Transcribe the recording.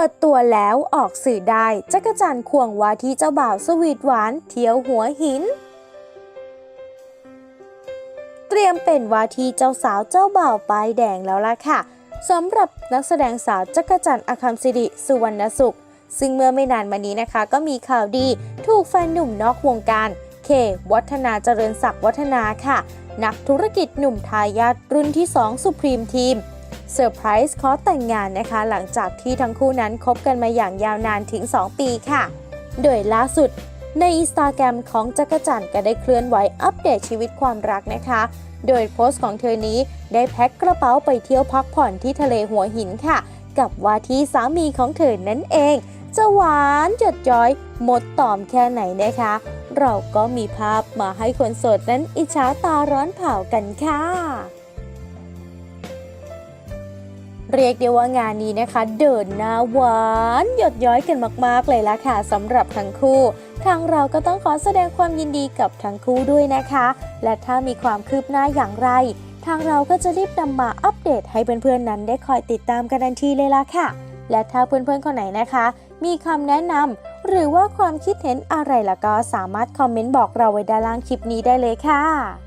ิดตัวแล้วออกสื่อได้จักรจันทร์ควงวาที่เจ้าบ่าวสวีทหวานเที่ยวหัวหิน เตรียมเป็นวาทีเจ้าสาวเจ้าบ่าวป้ายแดงแล้วล่ะค่ะสำหรับนักแสดงสาวจักรจันทร์อาคัมสิริสุวรรณสุข ซึ่งเมื่อไม่นานมานี้นะคะ ก็มีข่าวดีถูกแฟนหนุ่มนอกวงการเควัฒนาเจริญศักดิ์วัฒนาค่ะ นักธุรกิจหนุ่มทายาทรุ่นที่ 2 สุพรีมทีม เซอร์ไพรส์ขอแต่งงานนะคะ หลังจากที่ทั้งคู่นั้นคบกันมาอย่างยาวนานถึง 2 ปีค่ะ โดยล่าสุดในอินสตาแกรมของจักรจันทร์ก็ได้เคลื่อนไหวอัปเดตชีวิตความรักนะคะ โดยโพสต์ของเธอนี้ได้แพ็คกระเป๋าไปเที่ยวพักผ่อนที่ทะเลหัวหินค่ะ กับว่าที่สามีของเธอนั่นเอง จะหวานจดย้อย หมดตอมแค่ไหนนะคะ เราก็มีภาพมาให้คนโสดนั้นอิจฉาตาร้อนเผากันค่ะ เรียกได้ว่างานนี้นะคะ เดินหน้าหวานหยดย้อยกันมากๆเลยละค่ะสำหรับทั้งคู่ ทางเราก็ต้องขอแสดงความยินดีกับทั้งคู่ด้วยนะคะ และถ้ามีความคืบหน้าอย่างไร ทางเราก็จะรีบนำมาอัปเดตให้เพื่อนๆนั้นได้คอยติดตามกันทันทีเลยละค่ะ และถ้าเพื่อนๆคนไหนนะคะ มีคำแนะนำหรือว่าความคิดเห็นอะไรล่ะก็สามารถคอมเมนต์บอกเราไว้ด้านล่างคลิปนี้ได้เลยค่ะ